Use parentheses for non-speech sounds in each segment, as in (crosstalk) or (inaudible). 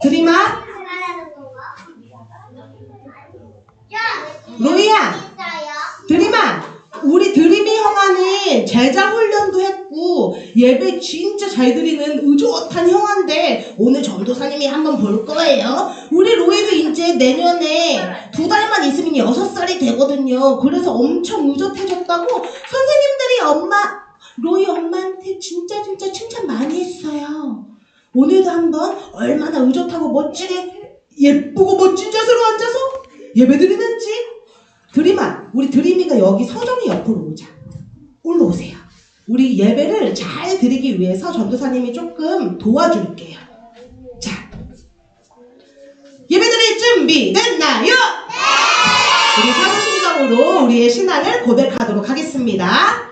드림아, 로이야? 드림아. 우리 드림이 형아는 제자 훈련도 했고 예배 진짜 잘 드리는 의젓한 형아인데 오늘 전도사님이 한번 볼 거예요. 우리 로이도 이제 내년에 두 달만 있으면 여섯 살이 되거든요. 그래서 엄청 의젓해졌다고 선생님들이 엄마 로이 엄마한테 진짜 진짜 칭찬 많이 했어요. 오늘도 한번 얼마나 의젓하고 멋지게 예쁘고 멋진 자세로 앉아서 예배 드리는지 드림아, 우리 드림이가 여기 서정이 옆으로 오자. 올라오세요. 우리 예배를 잘 드리기 위해서 전도사님이 조금 도와줄게요. 자, 예배 드릴 준비 됐나요? 네! 우리 사무심정으로 우리의 신앙을 고백하도록 하겠습니다.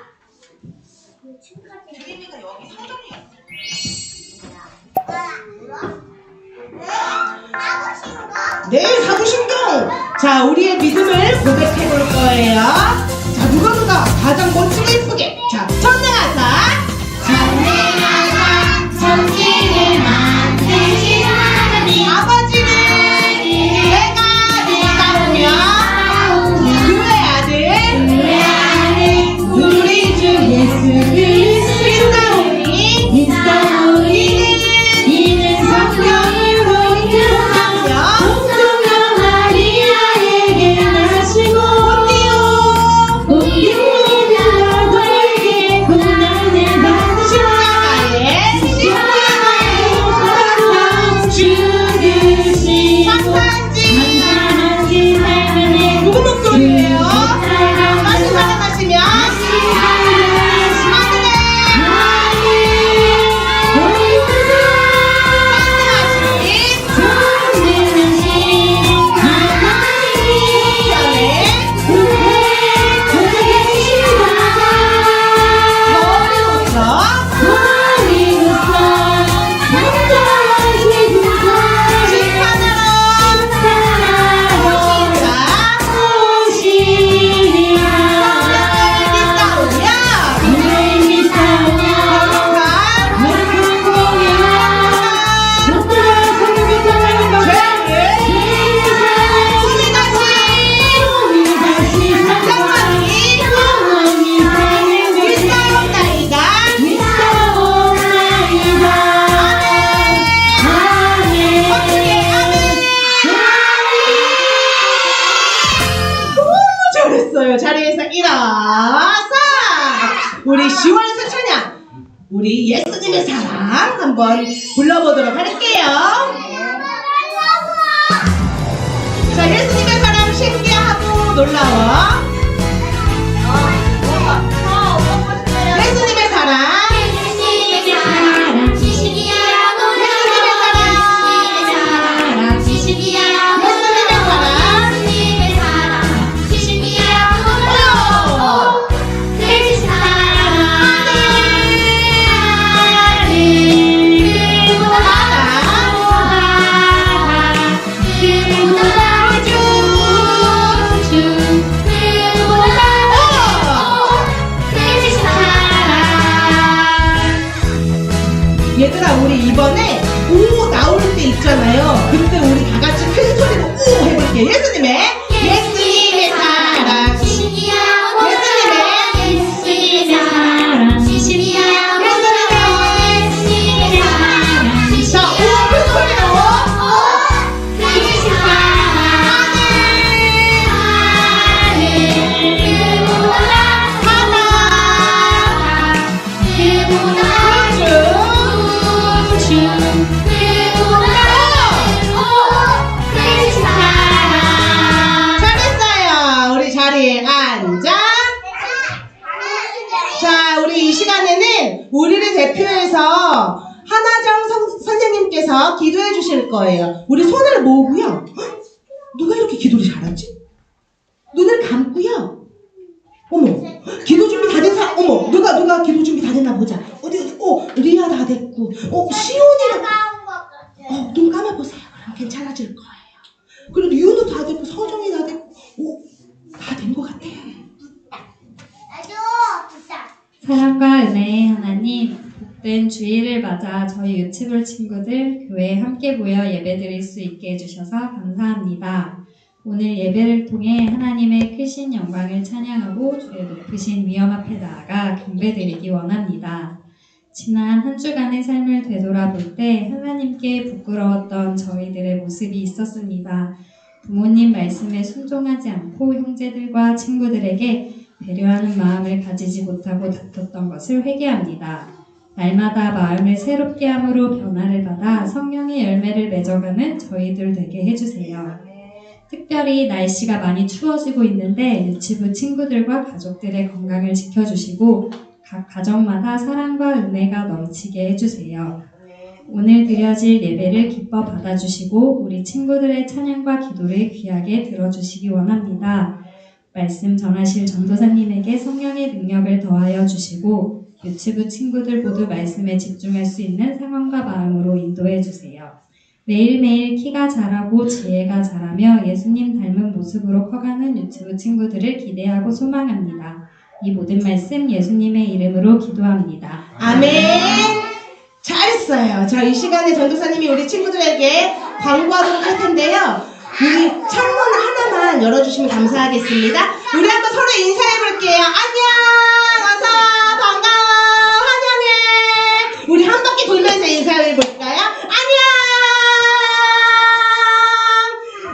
네, 사도신경. 자, 우리의 믿음을 고백해 볼 거예요. 자, 누가 누가 가장 멋지고 예쁘게. 자. 전능하사 거예요. 우리 손을 모으고요. 헉, 누가 이렇게 기도를 잘하지? 눈을 감고요. 어머, 기도 준비 다된 사람, 어머, 누가, 누가 기도 준비 다 됐나 보자. 어디, 어디, 어, 리아 다 됐고, 어, 시온이랑, 어, 눈 감아보세요. 그럼 괜찮아질 거예요. 그리고 유도 다 됐고, 서정이 다 됐고, 오, 다된 것 같아요. 사랑과 은혜의 하나님, 복된 주일을 맞아 저희 유치부 친구들 교회에 함께 모여 예배드릴 수 있게 해주셔서 감사합니다. 오늘 예배를 통해 하나님의 크신 영광을 찬양하고 주의 높으신 위엄 앞에 나아가 경배드리기 원합니다. 지난 한 주간의 삶을 되돌아볼 때 하나님께 부끄러웠던 저희들의 모습이 있었습니다. 부모님 말씀에 순종하지 않고 형제들과 친구들에게 배려하는 마음을 가지지 못하고 다퉜던 것을 회개합니다. 날마다 마음을 새롭게 함으로 변화를 받아 성령의 열매를 맺어가는 저희들 되게 해주세요. 특별히 날씨가 많이 추워지고 있는데 유치부 친구들과 가족들의 건강을 지켜주시고 각 가정마다 사랑과 은혜가 넘치게 해주세요. 오늘 드려질 예배를 기뻐 받아주시고 우리 친구들의 찬양과 기도를 귀하게 들어주시기 원합니다. 말씀 전하실 전도사님에게 성령의 능력을 더하여 주시고 유치부 친구들 모두 말씀에 집중할 수 있는 상황과 마음으로 인도해 주세요. 매일매일 키가 자라고 지혜가 자라며 예수님 닮은 모습으로 커가는 유치부 친구들을 기대하고 소망합니다. 이 모든 말씀 예수님의 이름으로 기도합니다. 아멘. 잘했어요. 자, 이 시간에 전도사님이 우리 친구들에게 광고하도록 할 텐데요. 우리 창문 하나만 열어주시면 감사하겠습니다. 우리 한번 서로 인사해 볼게요. 안녕! 어서 반가워! 우리 한 바퀴 돌면서 인사해 볼까요? 안녕!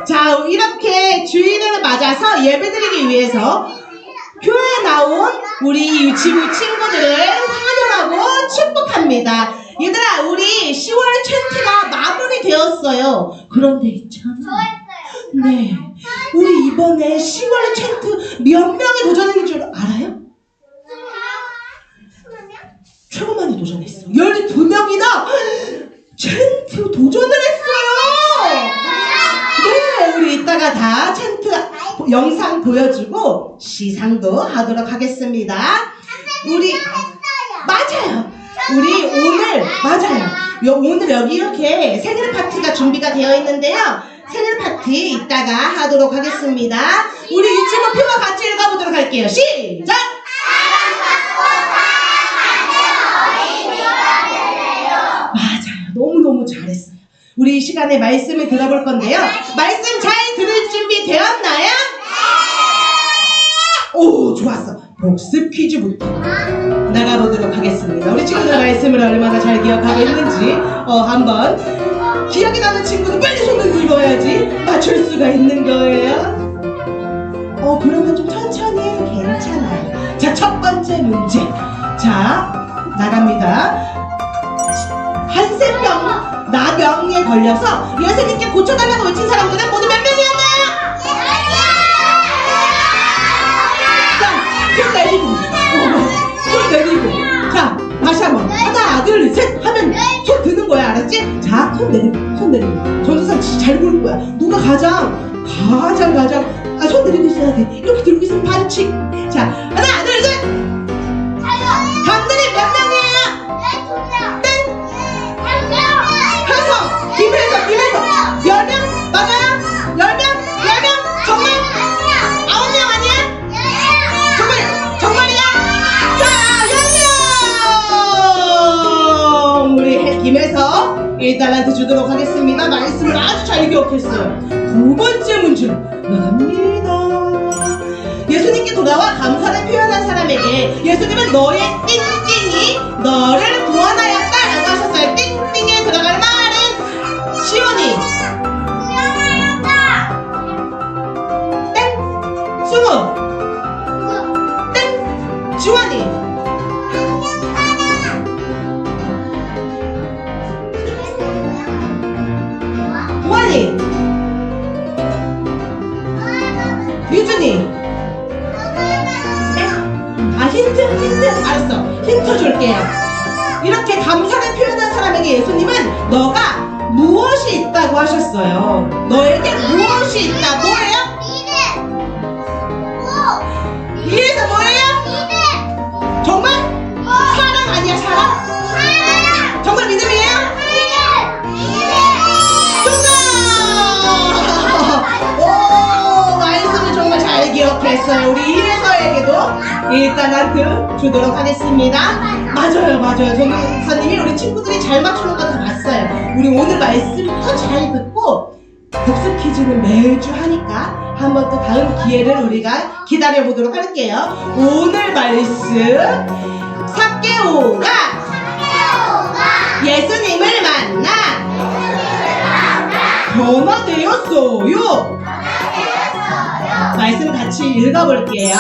자, 이렇게 주일을 맞아서 예배드리기 위해서 교회에 나온 우리 유치부 친구들을 환영하고 축복합니다. 얘들아, 우리 10월 챈트가 마무리되었어요. 그런데 있잖아. 네. 우리 이번에 10월 챈트 몇 명이 도전했는 줄 알아요? 최고 많이 도전했어. 12명이나 챈트 도전을 했어요! 네, 우리 이따가 다 챈트 영상 보여주고 시상도 하도록 하겠습니다. 우리 맞아요. 우리 오늘 맞아요. 요- 오늘 여기 이렇게 생일 파티가 준비가 되어 있는데요. 생일 파티 이따가 하도록 하겠습니다. 우리 유치부 표와 같이 읽어보도록 할게요. 시작! 우리 이 시간에 말씀을 들어볼 건데요. 말씀 잘 들을 준비 되었나요? 오, 좋았어. 복습 퀴즈부터 나가보도록 하겠습니다. 우리 친구들 말씀을 얼마나 잘 기억하고 있는지, 어, 한번. 기억이 나는 친구는 빨리 손을 들어야지 맞출 수가 있는 거예요. 어, 그러면 좀 천천히 괜찮아요. 자, 첫 번째 문제. 자, 나갑니다. 걸려서 예수님께 고쳐달라고 외친 사람들은 모두 몇 명이었나요? 자, 손 내리고, 어, 손 내리고. 자, 다시 한 번. 하나, 둘, 셋 하면 손 드는 거야, 알았지? 자, 손 내리고, 손 내리고. 전도사 진짜 잘 보는 거야. 누가 가장, 가장, 가장, 아, 손 내리고 있어야 돼. 이렇게 들고 있으면 반칙. 자, 하나, 줄게요 이렇게 감사를 표현한 사람에게 예수님은 너가 무엇이 있다고 하셨어요 너에게 무엇이 있다 뭐예요? 이래서 뭐예요? 정말? 사랑 아니야 사랑? 정말 믿음이에요? 정답! 오 말씀을 정말 잘 기억했어요 우리 이래서의 사케오에게도 일단 한트 주도록 하겠습니다. 맞아요, 맞아요. 전도사님이 우리 친구들이 잘 맞추는 거 다 봤어요. 우리 오늘 말씀부터 잘 듣고 복습 퀴즈는 매주 하니까 한번 또 다음 기회를 우리가 기다려 보도록 할게요. 오늘 말씀 사케오가 예수님을 만나 변화되었어요. 말씀 같이 읽어볼게요.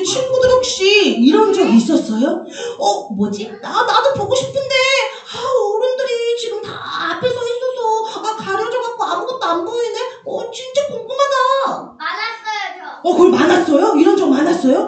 우리 친구들 혹시 이런 적 있었어요? 어, 뭐지? 나, 나도 보고 싶은데, 아, 어른들이 지금 다 앞에 서 있어서, 아, 가려져갖고 아무것도 안 보이네? 어, 진짜 궁금하다. 어, 그걸 많았어요? 이런 적 많았어요?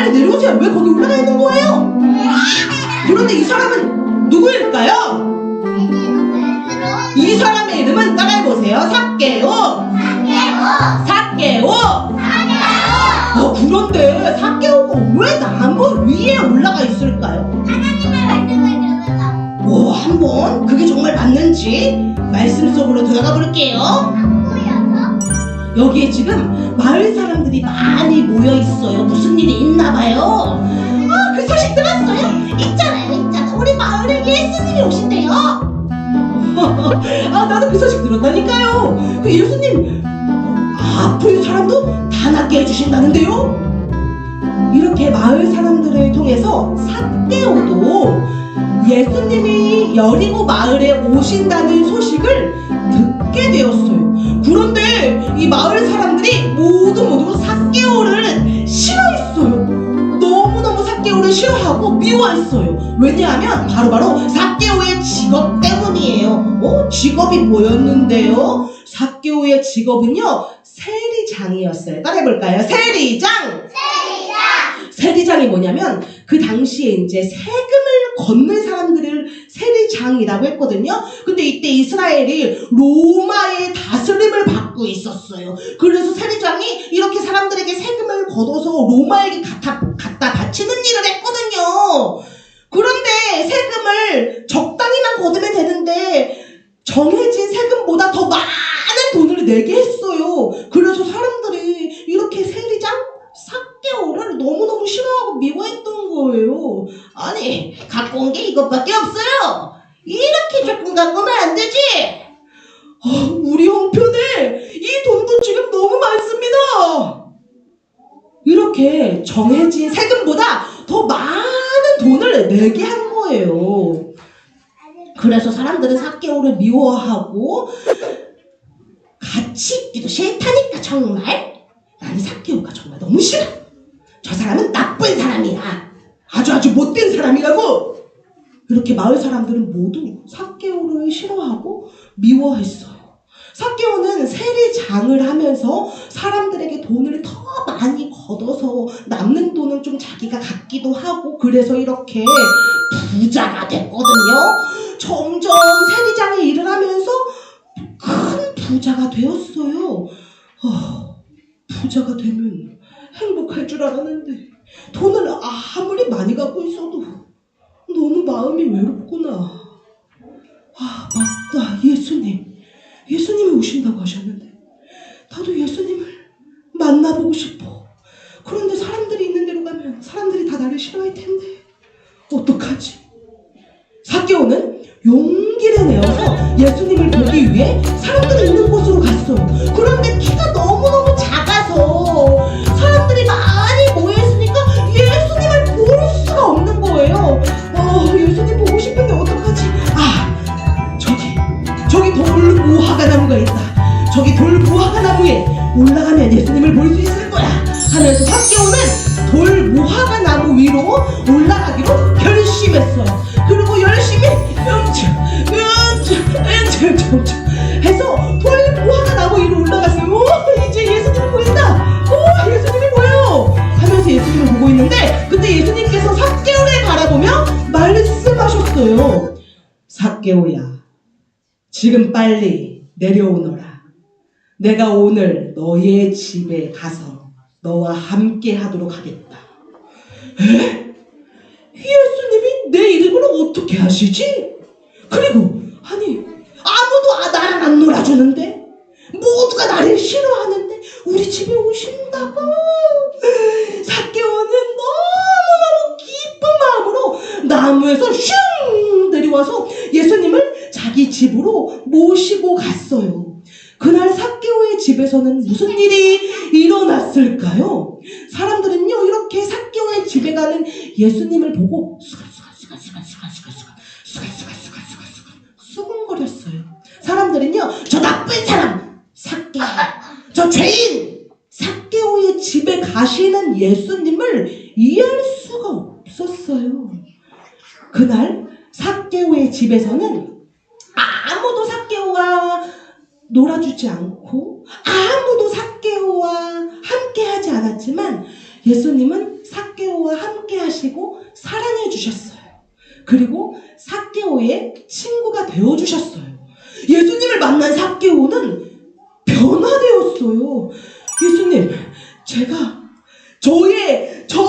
빨리 내려오세요. 왜 거기 올라가 있는 거예요? 그런데 이 사람은 누구일까요? 이 사람의 이름은 따라해보세요. 삭개오. 삭개오. 어, 그런데 삭개오가 왜 나무 위에 올라가 있을까요? 오, 한번 그게 정말 맞는지 말씀 속으로 들어가 볼게요. 여기에 지금 마을 사람들이 많이 모여 있어요. 무슨 일이 있나 봐요. 아, 그 소식 들었어요? 있잖아요, 있잖아. 우리 마을에 예수님이 오신대요. (laughs) 아, 나도 그 소식 들었다니까요. 그 예수님 아픈 사람도 다 낫게 해주신다는데요. 이렇게 마을 사람들을 통해서 삭개오도 예수님이 여리고 마을에 오신다는 소식을 듣게 되었어요. 그런데 이 마을 사람들이 모두 모두 삭개오를 싫어했어요. 너무너무 삭개오를 싫어하고 미워했어요. 왜냐하면 바로바로 삭개오의 직업 때문이에요. 어? 직업이 뭐였는데요? 삭개오의 직업은요, 세리장이었어요. 따라해볼까요? 세리장! 세리장이 뭐냐면 그 당시에 이제 세금을 걷는 사람들을 세리장이라고 했거든요. 근데 이때 이스라엘이 로마의 다스림을 받고 있었어요. 그래서 세리장이 이렇게 사람들에게 세금을 걷어서 로마에게 갖다, 갖다 바치는 일을 했거든요. 그런데 세금을 적당히만 걷으면 되는데 정해진 세금보다 더 많은 돈을 내게 했어요. 그래서 사람들이 이렇게 세리장 삭개오를 너무너무 싫어하고 미워했던 거예요. 아니, 갖고 온 게 이것밖에 없어요. 오면 안 되지. 아, 우리 형편에 이 돈도 지금 너무 많습니다. 이렇게 정해진 세금보다 더 많은 돈을 내게 한 거예요. 그래서 사람들은 삭개오를 미워하고 같이 있기도 싫다니까 정말. 나는 삭개오가 정말 너무 싫어. 저 사람은 나쁜 사람이야. 아주 아주 못된 사람이라고. 이렇게 마을 사람들은 모두 삭개오를 싫어하고 미워했어요. 삭개오는 세리장을 하면서 사람들에게 돈을 더 많이 걷어서 남는 돈은 좀 자기가 갖기도 하고 그래서 이렇게 부자가 됐거든요. 점점 세리장의 일을 하면서 큰 부자가 되었어요. 아, 부자가 되면 행복할 줄 알았는데 돈을 아무리 많이 갖고 있어도 너무 마음이 외롭구나. 아, 맞다. 예수님. 예수님이 오신다고 하셨는데 나도 예수님을 만나보고 싶어. 그런데 사람들이 있는 데로 가면 사람들이 다 나를 싫어할 텐데 어떡하지? 사개오는 용기를 내어서 예수님을 보기 위해 사람들이 있는 곳으로 갔어요. 그런데 키가 저기 돌 무화과 나무가 있다. 저기 돌 무화과 나무에 올라가면 예수님을 볼 수 있을 거야. 하면서 삭개오는 돌 무화과 나무 위로 올라가기로 결심했어요. 그리고 열심히 응축, 응축, 응축, 응축 해서 돌 무화과 나무 위로 올라갔어요. 오, 이제 예수님이 보인다. 오, 예수님이 보여. 하면서 예수님을 보고 있는데 그때 예수님께서 삭개오를 바라보며 말씀하셨어요. 삭개오야, 지금 빨리 내려오너라. 내가 오늘 너의 집에 가서 너와 함께 하도록 하겠다. 에? 예수님이 내 이름을 어떻게 하시지? 그리고 아니 아무도 아, 나랑 안 놀아주는데 모두가 나를 싫어하는데 우리 집에 오신다고 사개오는 너무너무 기쁜 마음으로 나무에서 슝 내려와서 집으로 모시고 갔어요. 그날 사개오의 집에서는 무슨 일이 일어났을까요? 사람들은요 이렇게 사개오의 집에 가는 예수님을 보고 수갈수갈수갈수갈수갈수갈 수갈수갈수갈수갈수갈 수근거렸어요. 사람들은요 저 나쁜 사람 사개오 저 죄인 사개오의 집에 가시는 예수님을 이해할 수가 없었어요. 그날 사개오의 집에서는 사개오와 놀아주지 않고 아무도 삭개오와 함께하지 않았지만 예수님은 삭개오와 함께하시고 사랑해 주셨어요. 그리고 삭개오의 친구가 되어 주셨어요. 예수님을 만난 삭개오는 변화되었어요. 예수님, 제가 저의 전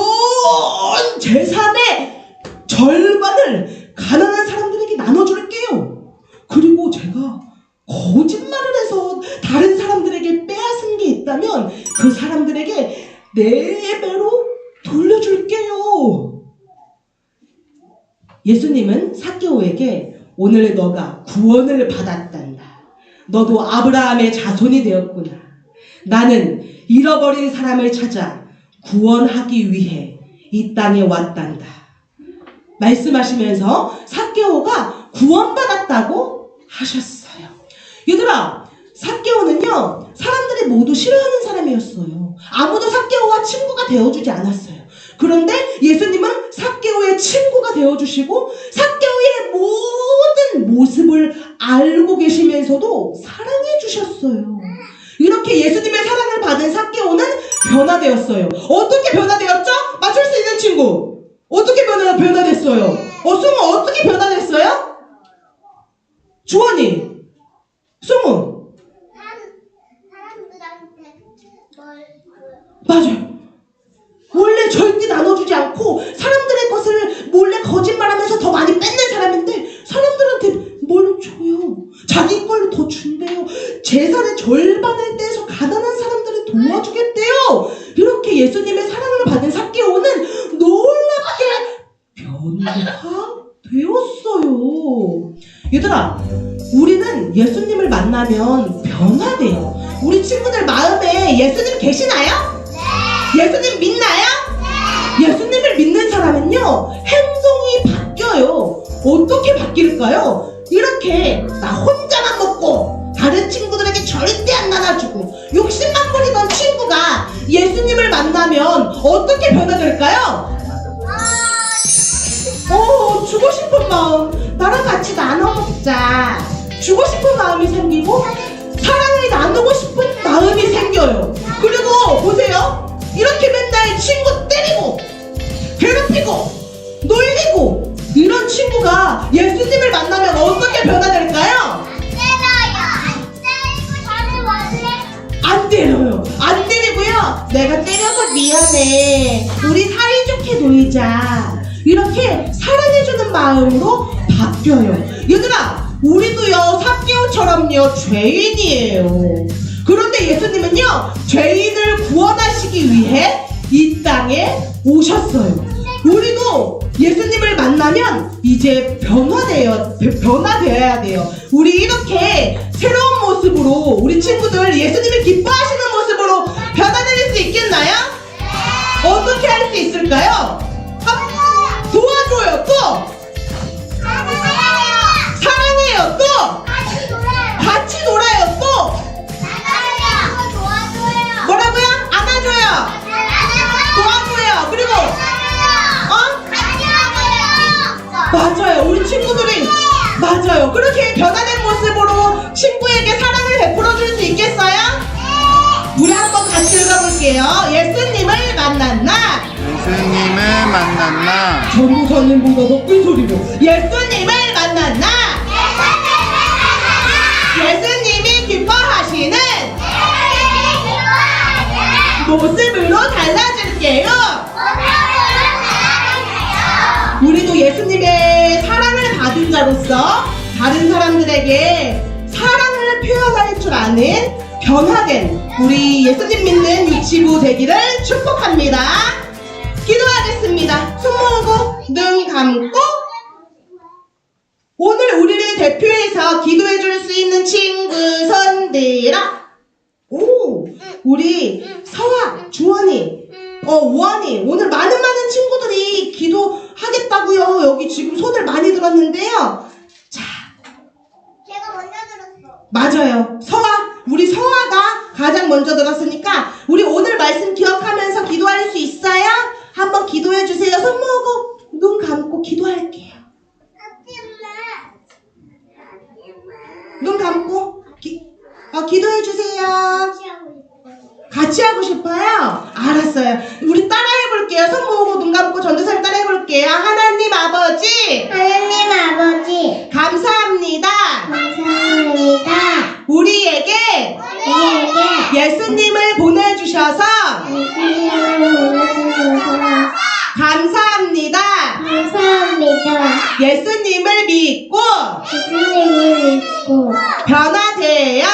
재산의 절반을 가난한 사람들에게 나눠줄게요. 그리고 제가 거짓말을 해서 다른 사람들에게 빼앗은 게 있다면 그 사람들에게 네 배로 돌려줄게요. 예수님은 사개오에게 오늘 너가 구원을 받았단다. 너도 아브라함의 자손이 되었구나. 나는 잃어버린 사람을 찾아 구원하기 위해 이 땅에 왔단다. 말씀하시면서 사개오가 구원받았다고 하셨어요. 얘들아, 사개오는요, 사람들이 모두 싫어하는 사람이었어요. 아무도 사개오와 친구가 되어주지 않았어요. 그런데 예수님은 사개오의 친구가 되어주시고, 사개오의 모든 모습을 알고 계시면서도 사랑해 주셨어요. 이렇게 예수님의 사랑을 받은 사개오는 변화되었어요. 어떻게 변화되었죠? 맞출 수 있는 친구. 어떻게 변화, 변화됐어요? 어승우 어떻게 변화됐어요? 주원이, 뭘 맞아요. 원래 절대 나눠주지 않고 사람들의 것을 몰래 거짓말하면서 더 많이 뺏는 사람인데 사람들한테 뭘 줘요? 자기 걸더 준대요. 재산의 절반을 떼서 가난한 사람들을 도와주겠대요. 이렇게 예수님의 사랑을 받은 삭개오는 놀랍게 변화되었어요. 얘들아, 우리는 예수님을 만나면 변화돼요. 우리 친구들 마음에 예수님 계시나요? 예수님 믿나요? 예수님을 믿는 사람은요, 행동이 바뀌어요. 어떻게 바뀔까요? 이렇게 나 혼자만 먹고 다른 친구들에게 절대 안 나눠주고 욕심만 부리던 친구가 예수님을 만나면 어떻게 변화될까요? 어, 주고 싶은 마음. 나랑 같이 나눠 먹자. 주고 싶은 마음이 생기고, 사랑을 나누고 싶은 마음이 생겨요. 그리고 보세요. 이렇게 맨날 친구 때리고, 괴롭히고, 놀리고, 이런 친구가 예수님을 만나면 어떻게 변화될까요? 안 때려요. 안 때리고요. 내가 때려서 미안해. 우리 사이좋게 놀자. 이렇게 사랑해주는 마음으로 바뀌어요. 얘들아, 우리도요, 삭개오처럼요, 죄인이에요. 그런데 예수님은요, 죄인을 구원하시기 위해 이 땅에 오셨어요. 우리도 예수님을 만나면 이제 변화되어 변화되어야 돼요. 우리 이렇게 새로운 모습으로 우리 친구들 예수님을 기뻐하시는 모습으로 변화될 수 있겠나요? 어떻게 할 수 있을까요? 같이 놀아요 또 뭐라고요? 안아줘요 도와줘요 그리고 어? 맞아요. 우리 친구들이 맞아요. 그렇게 변화된 모습으로 친구에게 사랑을 베풀어 줄 수 있겠어요? 우리 한번 같이 읽어볼게요. 예수님을 만난 날 예수님을 날 전도사님보다 더 큰 소리로 예수님을 모습으로 달라질게요. 우리도 예수님의 사랑을 받은 자로서 다른 사람들에게 사랑을 표현할 줄 아는 변화된 우리 예수님 믿는 유치부 되기를 축복합니다. 기도하겠습니다. 손 모으고 눈 감고 오늘 우리를 대표해서 기도해 줄 수 있는 친구 손들어. 오, 우리 서아, 주원이, 어, 우원이 오늘 많은 많은 친구들이 기도하겠다고요. 여기 지금 손을 많이 들었는데요. 자, 맞아요. 서아, 우리 서아가 가장 먼저 들었으니까 우리 오늘 말씀 기억하면서 기도할 수 있어요? 한번 기도해 주세요. 손 모으고 눈 감고 기도할게요. 눈 감고 기, 어, 기도해 주세요. 같이 하고 싶어요? 알았어요. 우리 따라해 볼게요. 손 모으고 눈 감고 전도사를 따라해 볼게요. 하나님 아버지 하나님 아버지 감사합니다. 감사합니다. 우리에게 우리에게 예수님을 보내주셔서 예수님을 보내주셔서 감사합니다. 감사합니다. 예수님을 믿고 예수님을 믿고 변화되어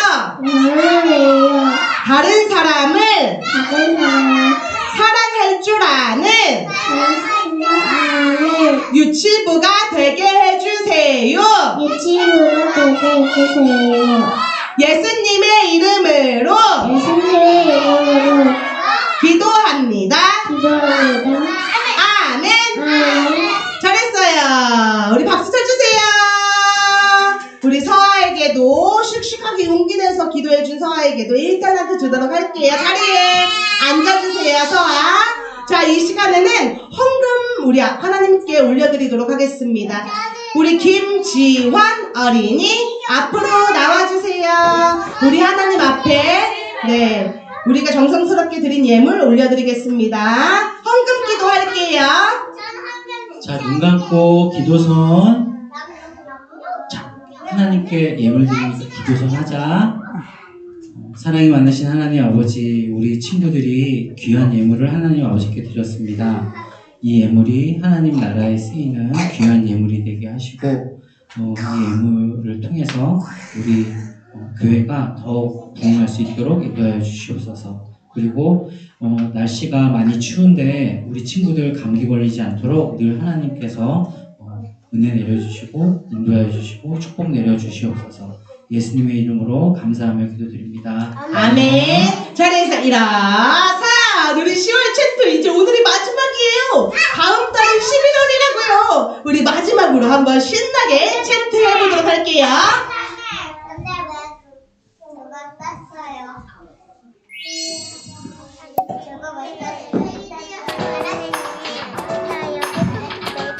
변화되어 다른 사람을 다른 사람을 사랑할 줄 아는 사랑하는 유치부가 되게 해주세요. 유치부가 되게 해 주세요. 예수님의 이름으로 예수님의 이름으로 기도합니다. 기도합니다. 아멘. 아멘. 잘했어요. 우리 박수 쳐주세요. 우리 서아에게도 씩씩하게 용기 내서 기도해준 서아에게도 1달란트 주도록 할게요. 자리에 앉아주세요, 서아. 자, 이 시간에는 헌금 우리 하나님께 올려드리도록 하겠습니다. 우리 김지환 어린이 앞으로 나와주세요. 우리 하나님 앞에, 네. 우리가 정성스럽게 드린 예물 올려드리겠습니다. 헌금 기도할게요. 자, 눈 감고 기도선. 자, 하나님께 예물 드리면서 기도선 하자. 어, 사랑이 많으신 하나님 아버지, 우리 친구들이 귀한 예물을 하나님 아버지께 드렸습니다. 이 예물이 하나님 나라에 쓰이는 귀한 예물이 되게 하시고, 어, 이 예물을 통해서 우리 어, 교회가 더욱 부흥할 수 있도록 인도하여 주시옵소서. 그리고 어, 날씨가 많이 추운데 우리 친구들 감기 걸리지 않도록 늘 하나님께서 어, 은혜 내려주시고 인도하여 주시고 축복 내려주시옵소서. 예수님의 이름으로 감사하며 기도드립니다. 아멘. 자리에서 일어서 우리 10월 채트 이제 오늘 다음 달은 11월이라고요. 우리 마지막으로 한번 신나게 채트 해 보도록 할게요.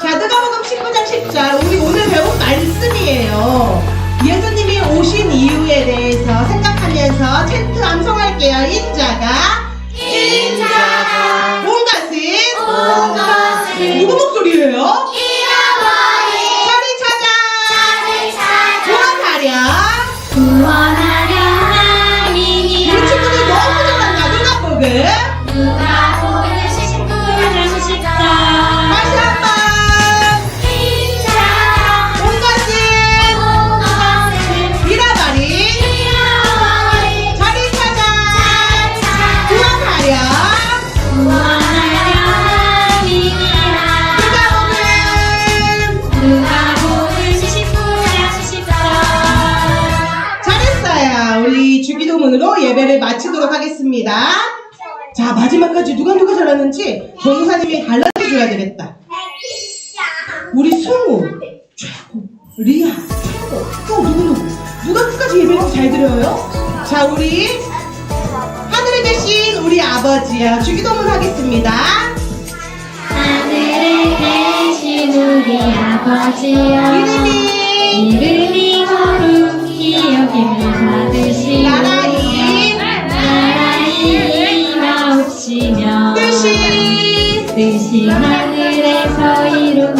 자, 누가복음 19장 10절. 우리 오늘 배운 말씀이에요. 예수님이 오신 이유에 대해서 생각하면서 채트 암송할게요. 인자가 인자가 온 것은 누구 목소리예요? 잃어버린 자리 찾아 자를 찾아 구원하려 구원하려 함이니라 우리 친구들 너무 잘한다. 누가복음 마찬가지 누가 누가 잘하는지 전사님이 갈라져 줘야 되겠다. 우리 승우 최고, 리아 최고, 또 누구누구 누가 끝까지 예배를 잘 드려요? 자 우리 하늘에 계신 우리 아버지야 주기도문 하겠습니다. 하늘에 계신 우리 아버지여 이름이 이름이 거룩히 여김을 받으시고 في شمالي